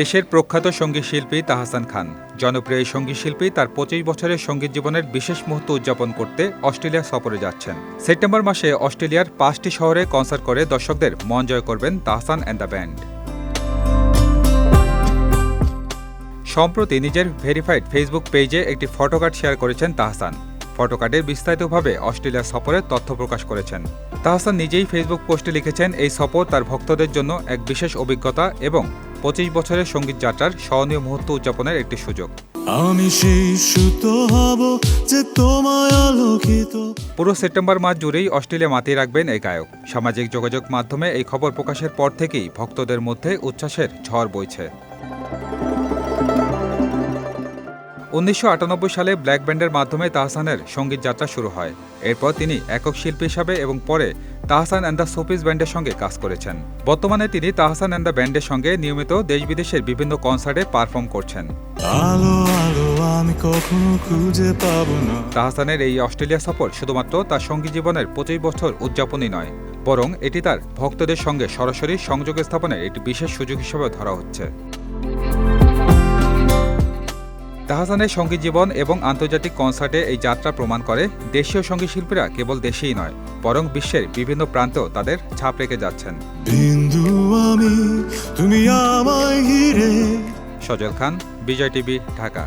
দেশের প্রখ্যাত সংগীত শিল্পী তাহসান খান। জনপ্রিয় সংগীত শিল্পী তার পঁচিশ বছরের সংগীত জীবনের বিশেষ মুহূর্ত উদযাপন করতে অস্ট্রেলিয়া সফরে যাচ্ছেন। সেপ্টেম্বর মাসে অস্ট্রেলিয়ার পাঁচটি শহরে কনসার্ট করে দর্শকদের মন জয় করবেন তাহসান অ্যান্ড দ্য ব্যান্ড সম্প্রতি নিজের ভেরিফাইড ফেসবুক পেজে একটি ফটোকার্ড শেয়ার করেছেন তাহসান। ফটোকার্ডে বিস্তারিতভাবে অস্ট্রেলিয়া সফরের তথ্য প্রকাশ করেছেন। তাহসান নিজেই ফেসবুক পোস্টে লিখেছেন, এই সফর তার ভক্তদের জন্য এক বিশেষ অভিজ্ঞতা এবং পঁচিশ বছরের সংগীত যাত্রার স্মরণীয় মুহূর্ত উদযাপনের একটি সুযোগ। আমি সেই সুত হব যে তোমায় আলোকিত। পুরো সেপ্টেম্বর মাস জুড়েই অস্ট্রেলিয়া মাতিয়ে রাখবেন এই গায়ক। সামাজিক যোগাযোগ মাধ্যমে এই খবর প্রকাশের পর থেকেই ভক্তদের মধ্যে উচ্ছ্বাসের ঝড় বইছে। উনিশশো আটানব্বই সালে ব্ল্যাক ব্যান্ডের মাধ্যমে তাহসানের সংগীত যাত্রা শুরু হয়। এরপর তিনি একক শিল্পী হিসাবে এবং পরে তাহসান অ্যান্ড দ্য সোপিস ব্যান্ডের সঙ্গে কাজ করেছেন। বর্তমানে তিনি তাহসান অ্যান্ড দ্য ব্যান্ডের সঙ্গে নিয়মিত দেশ বিদেশের বিভিন্ন কনসার্টে পারফর্ম করছেন। আলো আলো আমি কখনো খুঁজে পাবো না। তাহসানের এই অস্ট্রেলিয়া সফর শুধুমাত্র তার সংগীত জীবনের পঁচিশ বছর উদযাপনই নয় বরং এটি তার ভক্তদের সঙ্গে সরাসরি সংযোগ স্থাপনের একটি বিশেষ সুযোগ হিসেবে ধরা হচ্ছে। তাহসানের সংগীত জীবন এবং আন্তর্জাতিক কনসার্টে এই যাত্রা প্রমাণ করে দেশীয় সংগীত শিল্পীরা কেবল দেশেই নয় বরং বিশ্বের বিভিন্ন প্রান্তেও তাদের ছাপ রেখে যাচ্ছেন। সজল খান বিজয় টিভি ঢাকা।